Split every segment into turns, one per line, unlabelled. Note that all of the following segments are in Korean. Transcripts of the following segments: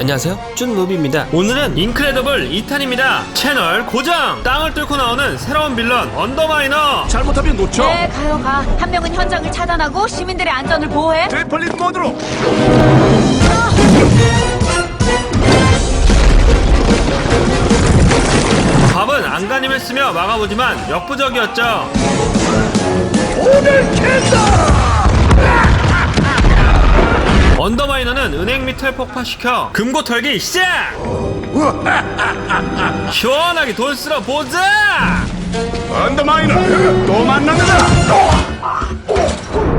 안녕하세요 쭌무비입니다 오늘은 인크레더블 2탄입니다 채널 고정 땅을 뚫고 나오는 새로운 빌런 언더마이너
잘못하면 놓쳐.
네, 가요, 가. 한 명은 현장을 차단하고 시민들의 안전을 보호해.
되팔린 모드로.
밥은 안간힘을 쓰며 막아보지만 역부족이었죠
오늘 캔다.
언더마이너는 은행 밑을 폭파시켜 금고 털기 시작 시원하게 돈 쓸어 보자
언더마이너 또 만납니다.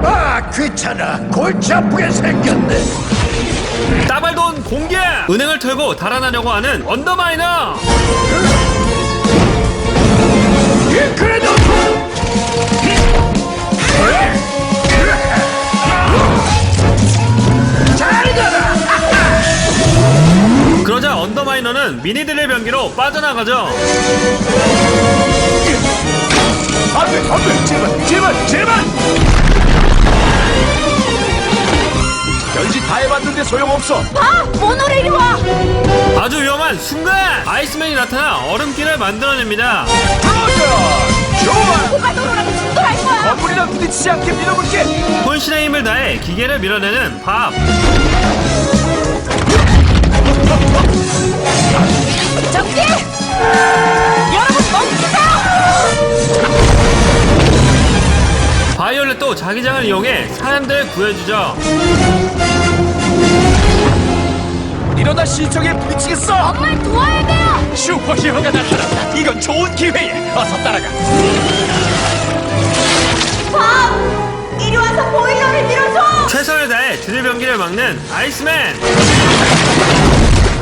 아 귀찮아. 골치 아프게 생겼네.
따발돈 공개 은행을 털고 달아나려고 하는 언더마이너
예, 그래도.
그러자 언더마이너는 미니들의 변기로 빠져나가죠
안돼 안돼 제발 제발 제발. 별짓 다 해봤는데 소용없어.
아, 모노레일이 와!
아주 위험한 순간 아이스맨이 나타나 얼음길을 만들어냅니다
도전. 좋아.
누가 도로라고 충돌할 거야!
건물이랑 부딪히지 않게 밀어볼게.
혼신의 힘을 다해 기계를 밀어내는 밥
정지! 여러분, 멈추세요!
바이올렛도 자기장을 이용해 사람들을 구해주죠
이러다 시청에 부딪히겠어.
정말 도와야 돼요!
슈퍼히어로가 나타났다. 이건 좋은 기회야. 어서 따라가.
밥! 이리 와서 보일러를 밀어줘!
최선을 다해 주류 변기를 막는 아이스맨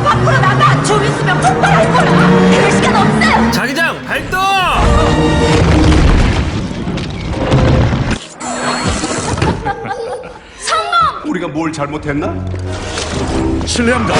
밖으로 나가! 좀 있으면 폭발할 거야! 이럴 시간 없어요!
자기장 발동
우리가 뭘 잘못했나?
실례합니다.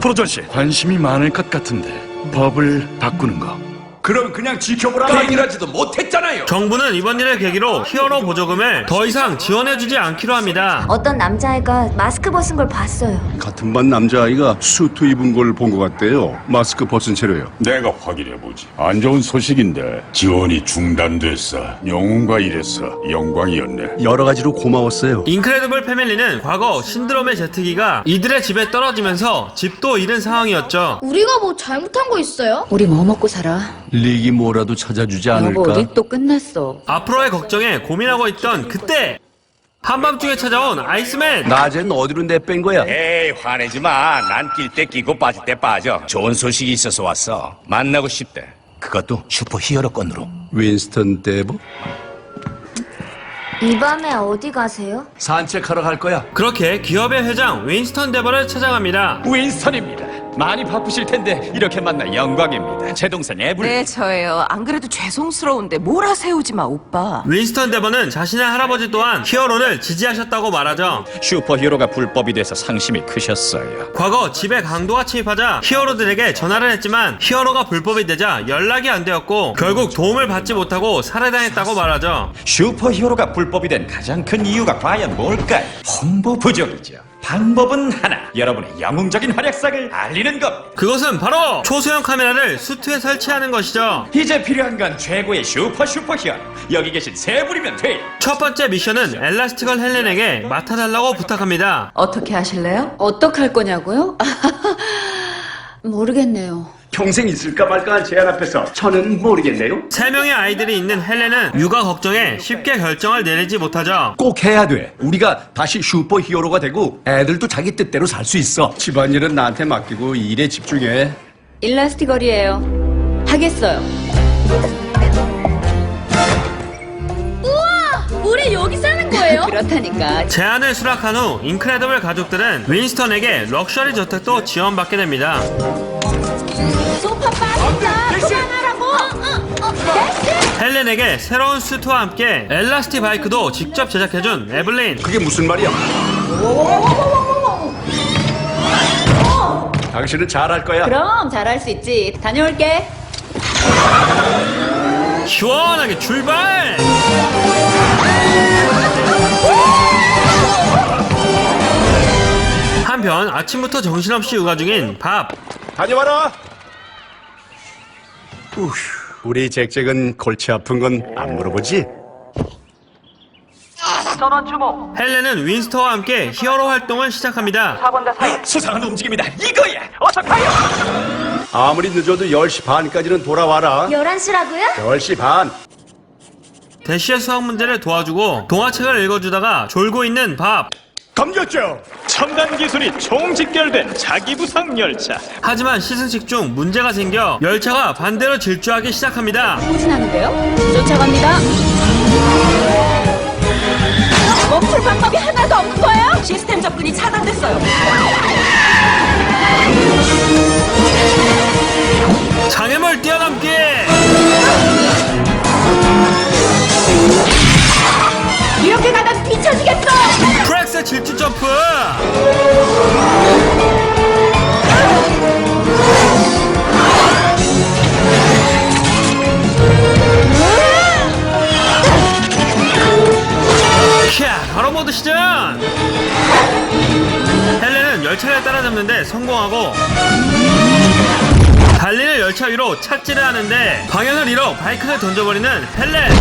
프로전 씨 관심이 많을 것 같은데 법을 바꾸는 거.
그럼 그냥 지켜보라. 행이라지도 못했잖아요.
정부는 이번 일을 계기로 히어로 보조금을 더 이상 지원해주지 않기로 합니다
어떤 남자애가 마스크 벗은 걸 봤어요.
같은 반 남자아이가 수트 입은 걸 본 것 같대요. 마스크 벗은 채로요.
내가 확인해보지. 안 좋은 소식인데 지원이 중단됐어. 영웅과 일해서 영광이었네.
여러 가지로 고마웠어요.
인크레디블 패밀리는 과거 신드롬의 제트기가 이들의 집에 떨어지면서 집도 잃은 상황이었죠
우리가 뭐 잘못한 거 있어요?
우리 뭐 먹고 살아?
릭이 뭐라도 찾아주지
여보,
않을까?
릭도 끝났어.
앞으로의 걱정에 고민하고 있던 그때 한밤중에 찾아온 아이스맨
낮엔 어디로 내뺀 거야?
에이 화내지 마. 난 낄 때 끼고 빠질 때 빠져. 좋은 소식이 있어서 왔어. 만나고 싶대. 그것도 슈퍼 히어로 건으로.
윈스턴 데버?
이 밤에 어디 가세요?
산책하러 갈 거야.
그렇게 기업의 회장 윈스턴 데버를 찾아갑니다
윈스턴입니다. 많이 바쁘실 텐데 이렇게 만나 영광입니다. 제 동생 에블.
네, 저예요. 안 그래도 죄송스러운데 몰아세우지 마, 오빠.
윈스턴 데버는 자신의 할아버지 또한 히어로를 지지하셨다고 말하죠
슈퍼 히어로가 불법이 돼서 상심이 크셨어요.
과거 집에 강도가 침입하자 히어로들에게 전화를 했지만 히어로가 불법이 되자 연락이 안 되었고 결국 도움을 받지 못하고 살해당했다고 말하죠
슈퍼 히어로가 불법이 된 가장 큰 이유가 과연 뭘까요? 홍보 부족이죠. 방법은 하나. 여러분의 영웅적인 활약상을 알리는 겁니다.
그것은 바로 초소형 카메라를 수트에 설치하는 것이죠
이제 필요한 건 최고의 슈퍼 슈퍼 히어로. 여기 계신 세 분이면 돼요.
첫 번째 미션은 엘라스티컬 헬렌에게 맡아달라고 부탁합니다
어떻게 하실래요? 어떡할 거냐고요? 모르겠네요.
평생 있을까 말까한 제안 앞에서 저는 모르겠네요.
세 명의 아이들이 있는 헬렌은 육아 걱정에 쉽게 결정을 내리지 못하죠
꼭 해야 돼. 우리가 다시 슈퍼 히어로가 되고 애들도 자기 뜻대로 살 수 있어.
집안일은 나한테 맡기고 일에 집중해.
일라스티걸이에요. 하겠어요.
우리 여기 사는 거예요?
그렇다니까.
제안을 수락한 후 인크레더블 가족들은 윈스턴에게 럭셔리 저택도 지원받게 됩니다
소파 빠진다! 그만하라고! 어, 어, 어, 됐어!
헬렌에게 새로운 수트와 함께 엘라스티 바이크도 직접 제작해준 에블린
그게 무슨 말이야?
당신은 잘할 거야.
그럼 잘할 수 있지. 다녀올게.
시원하게 출발! 한편 아침부터 정신없이 육아 중인 밥
다녀와라.
우리 잭잭은 골치 아픈 건 안 물어보지?
헬렌은 윈스터와 함께 히어로 활동을 시작합니다.
수상한 움직임이다. 이거야. 어서 가요.
아무리 늦어도 10시 반까지는 돌아와라.
11시라고요?
10시 반.
대시의 수학 문제를 도와주고 동화책을 읽어주다가 졸고 있는 밥.
감겼죠. 첨단 기술이 총직결된 자기부상 열차.
하지만 시승식 중 문제가 생겨 열차가 반대로 질주하기 시작합니다.
후진하는데요? 쫓아갑니다. 멈출 방법이 하나도 없는 거예요?
시스템 접근이 차단됐어요.
장애물 뛰어넘기!
이렇게 가다 뒤처지겠어!
프렉스 질주 점프! 열차를 따라잡는데 성공하고 달리는 열차 위로 착지를 하는데 방향을 잃어 바이크를 던져버리는 헬렌.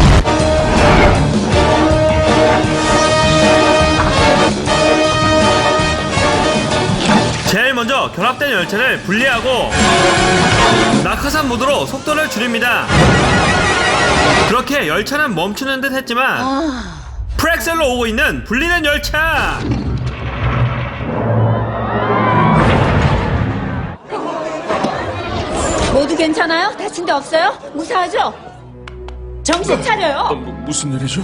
제일 먼저 결합된 열차를 분리하고 낙하산 모드로 속도를 줄입니다. 그렇게 열차는 멈추는 듯 했지만 프렉셀로 오고 있는 불리는 열차
괜찮아요? 다친 데 없어요? 무사하죠? 정신 차려요!
무슨 일이죠?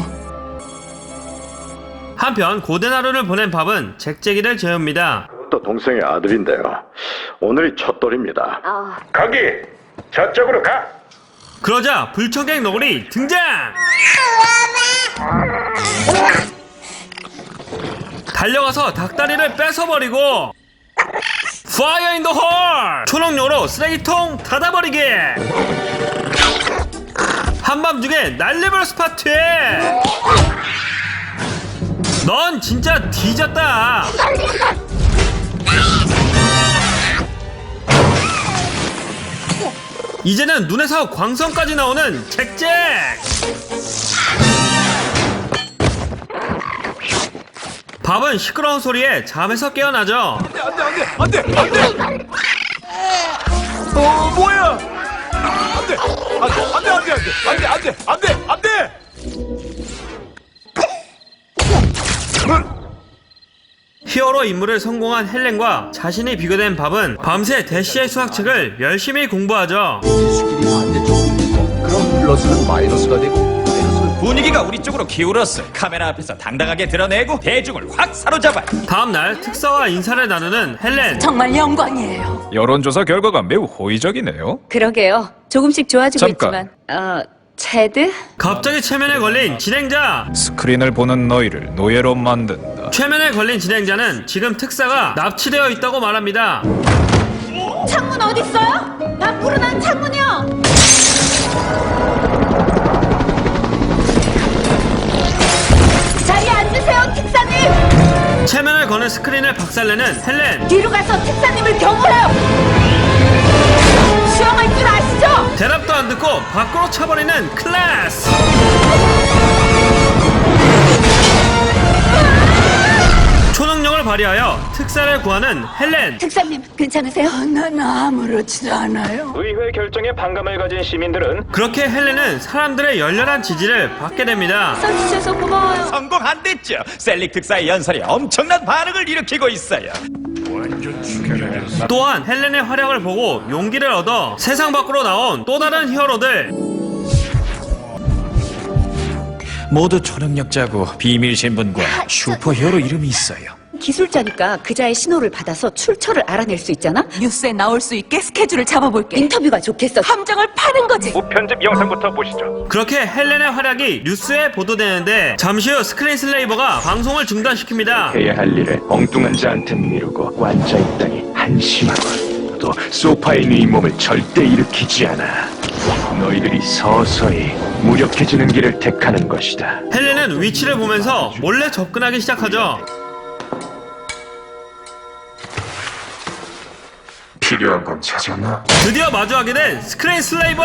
한편 고된 하루를 보낸 밥은 잭잭이를 재웁니다
또 동생의 아들인데요. 오늘이 첫 돌입니다.
아,
거기 저쪽으로 가.
그러자 불청객 너구리 등장! 달려가서 닭다리를 뺏어버리고 파이어 인더 홀! 초능력으로 쓰레기통 닫아버리기! 한밤중에 난리불 스파트에! 넌 진짜 뒤졌다! 이제는 눈에서 광선까지 나오는 잭잭! 밥은 시끄러운 소리에 잠에서 깨어나죠.
안돼 안돼 안돼. 어 뭐야? 안돼 안돼 안돼 안돼 안돼 안돼 안돼 안돼.
히어로 임무를 성공한 헬렌과 자신이 비교된 밥은 밤새 대시의 수학책을 열심히 공부하죠.
그럼 플러스는 마이너스가 되고
분위기가 우리 쪽으로 기울었어. 카메라 앞에서 당당하게 드러내고 대중을 확 사로잡아.
다음 날 특사와 인사를 나누는 헬렌.
정말 영광이에요.
여론조사 결과가 매우 호의적이네요.
그러게요. 조금씩 좋아지고
잠깐.
있지만, 어, 체드?
갑자기 최면에 걸린 진행자.
스크린을 보는 너희를 노예로 만든다.
최면에 걸린 진행자는 지금 특사가 납치되어 있다고 말합니다.
창문 어딨어요? 나 불어난 창문이요!
최면을 거는 스크린을 박살내는 헬렌.
뒤로 가서 특사님을 경고해요! 수영할 줄 아시죠?
대답도 안 듣고 밖으로 차버리는 클래스. 발휘하여 특사를 구하는 헬렌.
특사님, 괜찮으세요?
난 아무렇지도 않아요.
의회 결정에 반감을 가진 시민들은
그렇게 헬렌은 사람들의 열렬한 지지를 받게 됩니다.
써주셔서 고마워요.
성공 안 됐죠. 셀릭 특사의 연설이 엄청난 반응을 일으키고 있어요.
또한 헬렌의 활약을 보고 용기를 얻어 세상 밖으로 나온 또 다른 히어로들.
모두 초능력자고 비밀 신분과 슈퍼히어로 이름이 있어요.
기술자니까 그자의 신호를 받아서 출처를 알아낼 수 있잖아?
뉴스에 나올 수 있게 스케줄을 잡아볼게.
인터뷰가 좋겠어.
함정을 파는 거지.
편집 영상부터 보시죠.
그렇게 헬렌의 활약이 뉴스에 보도되는데 잠시 후 스크린 슬레이버가 방송을 중단시킵니다.
해야 할 일을 엉뚱한 자한테 미루고 앉아 있다니 한심하군. 또 소파에 네 몸을 절대 일으키지 않아. 너희들이 서서히 무력해지는 길을 택하는 것이다.
헬렌은 위치를 보면서 몰래 접근하기 시작하죠.
필요한 건 찾았나?
드디어 마주하게 된 스크린 슬레이버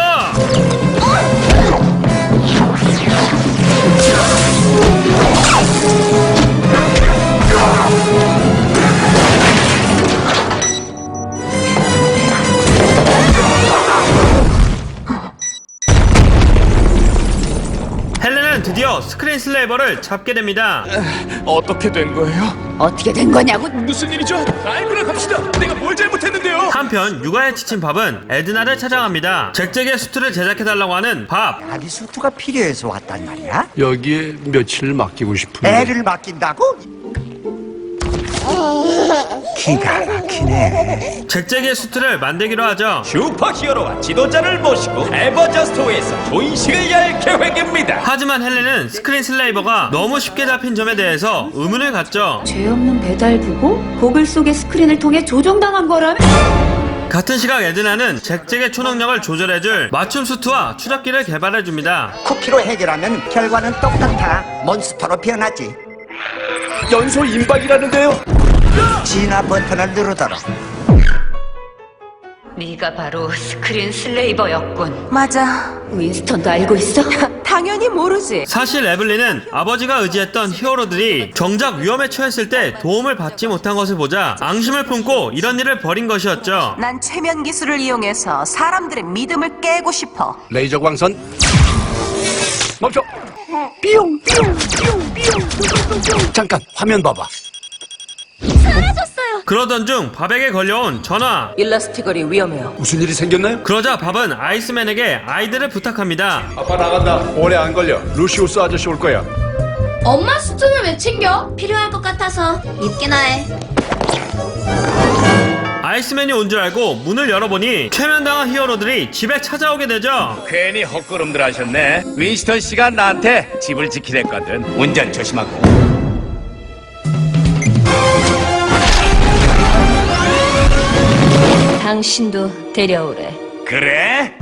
드디어 스크린 슬레이버를 잡게 됩니다
어떻게 된 거예요?
어떻게 된 거냐고?
무슨 일이죠? 알고나 갑시다. 내가 뭘 잘못했는데요?
한편 육아에 지친 밥은 에드나를 찾아갑니다 잭잭의 수트를 제작해달라고 하는 밥
아기 수트가 필요해서 왔단 말이야?
여기에 며칠 맡기고 싶은데
애를 맡긴다고? 기가 막히네.
잭잭의 수트를 만들기로 하죠
슈퍼 히어로와 지도자를 모시고 에버저스트웨이에서 조인식을 열 계획입니다.
하지만 헬렌은 스크린 슬레이버가 너무 쉽게 잡힌 점에 대해서 의문을 갖죠.
죄 없는 배달부고 고글 속의 스크린을 통해 조종당한 거라면?
같은 시각 에드나는 잭잭의 초능력을 조절해줄 맞춤 수트와 추적기를 개발해줍니다.
쿠키로 해결하면 결과는 똑같아. 몬스터로 변하지.
연소 임박이라는데요.
진화 버튼을 누르도록.
네가 바로 스크린 슬레이버였군.
맞아.
윈스턴도 알고 있어?
당연히 모르지.
사실 에블린은 아버지가 의지했던 히어로들이 정작 위험에 처했을 때 도움을 받지 못한 것을 보자 앙심을 품고 이런 일을 벌인 것이었죠.
난 최면 기술을 이용해서 사람들의 믿음을 깨고 싶어.
레이저 광선 멈춰 삐용 삐용 삐용 삐용 뿅뿅뿅 잠깐 화면 봐봐
그러던 중 밥에게 걸려온 전화.
일라스티걸이 위험해요.
무슨 일이 생겼나요?
그러자 밥은 아이스맨에게 아이들을 부탁합니다.
아빠 나간다 오래 안 걸려 루시우스 아저씨 올 거야
엄마 수트는 왜 챙겨?
필요할 것 같아서 입기나 해.
아이스맨이 온 줄 알고 문을 열어보니 최면당한 히어로들이 집에 찾아오게 되죠.
괜히 헛걸음들 하셨네. 윈스턴 씨가 나한테 집을 지키랬거든. 운전 조심하고.
당신도 데려오래.
그래?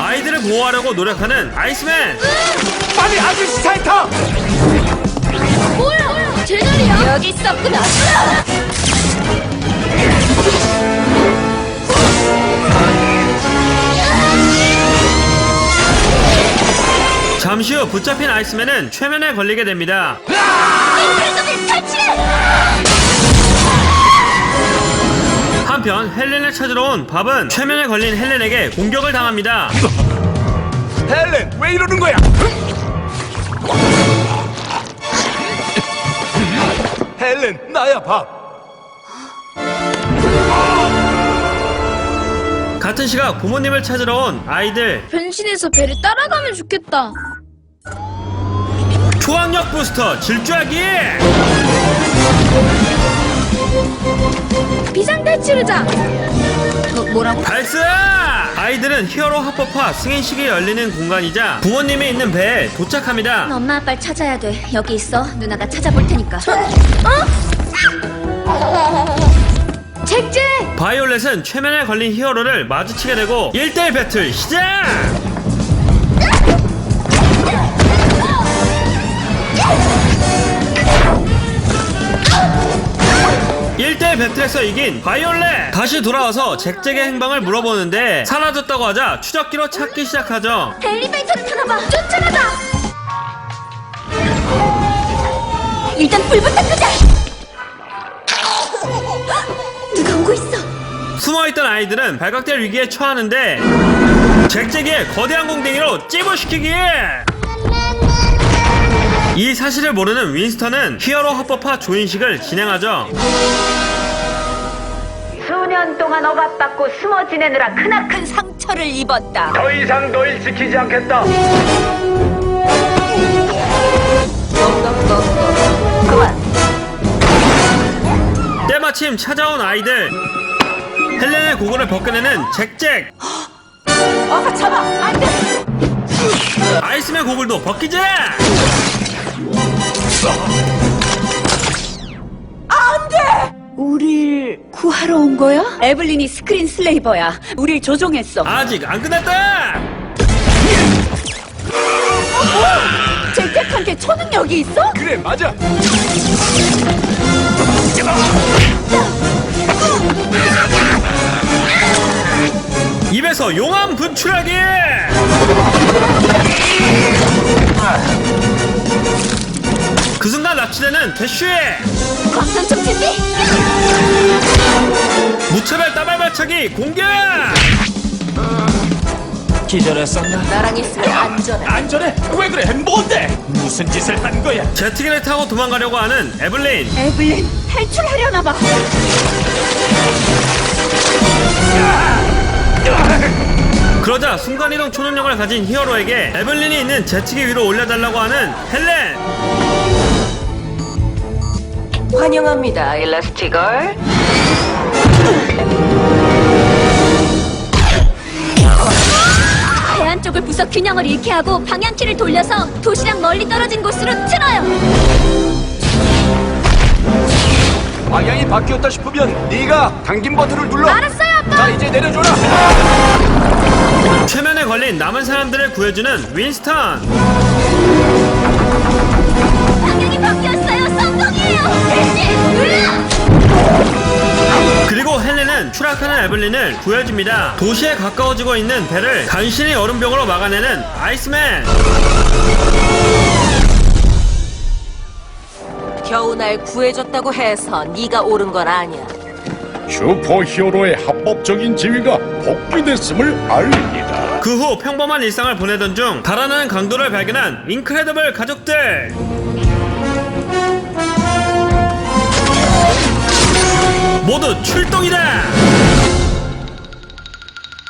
아이들을 보호하려고 노력하는 아이스맨.
빨리 아저씨 차에 타!
뭐야? 제 자리야?
여기 있었구나.
잠시 후 붙잡힌 아이스맨은 최면에 걸리게 됩니다. 한편 헬렌을 찾으러 온 밥은 최면에 걸린 헬렌에게 공격을 당합니다.
헬렌, 왜 이러는 거야? 헬렌, 나야 밥.
같은 시각 부모님을 찾으러 온 아이들
변신해서 배를 따라가면 좋겠다.
초학력 부스터 질주하기
비상탈출의자.
어, 뭐라고?
발사! 아이들은 히어로 합법화 승인식이 열리는 공간이자 부모님이 있는 배에 도착합니다.
엄마 아빠를 찾아야 돼. 여기 있어. 누나가 찾아볼 테니까.
잭잭!
바이올렛은 최면에 걸린 히어로를 마주치게 되고 1대1 배틀 시작! 일대 배틀에서 이긴 바이올렛! 다시 돌아와서 잭잭의 행방을 물어보는데 사라졌다고 하자 추적기로 찾기 시작하죠.
엘리베이터를 타나봐. 쫓아가자.
일단 불부터 끄자!
누가 오고 있어?
숨어있던 아이들은 발각될 위기에 처하는데 잭잭의 거대한 공댕이로 찌부시키기에 이 사실을 모르는 윈스턴은 히어로 합법화 조인식을 진행하죠.
수년 동안 억압받고 숨어 지내느라 크나큰 상처를 입었다.
더 이상 널 지키지 않겠다.
그만.
때마침 찾아온 아이들 헬렌의 고글을 벗겨내는 잭잭
어서 잡아! 안 돼!
아이스맨 고글도 벗기자 아, 안돼!
우릴 구하러 온 거야? 에블린이 스크린 슬레이버야. 우릴 조종했어.
아직 안 끝났다!
잭잭한 게 초능력이 있어?
그래 맞아
입에서 용암 분출하기! 그 순간 납치되는 대쉬에
광선총 준비.
무차별 따발발차기 공격
기절했었나?
나랑 있으면 안전해.
안전해? 왜 그래? 뭔데? 무슨 짓을 한 거야?
제트기를 타고 도망가려고 하는 에블린
에블린 탈출하려나 봐.
그러자 순간이동 초능력을 가진 히어로에게 에블린이 있는 제트기 위로 올려달라고 하는 헬렌
환영합니다, 일라스티걸.
해안 쪽을 부숴 균형을 잃게 하고 방향키를 돌려서 도시랑 멀리 떨어진 곳으로 틀어요.
방향이 바뀌었다 싶으면 네가 당긴 버튼을 눌러.
알았어요, 아빠.
자 이제 내려줘라.
최면에 걸린 남은 사람들을 구해주는 윈스턴
방향이 바뀌었어요. 성공이에요.
그리고 헬렌은 추락하는 에블린을 구해줍니다 도시에 가까워지고 있는 배를 간신히 얼음병으로 막아내는 아이스맨
겨우 날 구해줬다고 해서 네가 옳은 건 아니야.
슈퍼히어로의 합법적인 지위가 복귀됐음을 알립니다.
그 후 평범한 일상을 보내던 중 달아나는 강도를 발견한 인크레더블 가족들 모두 출동이다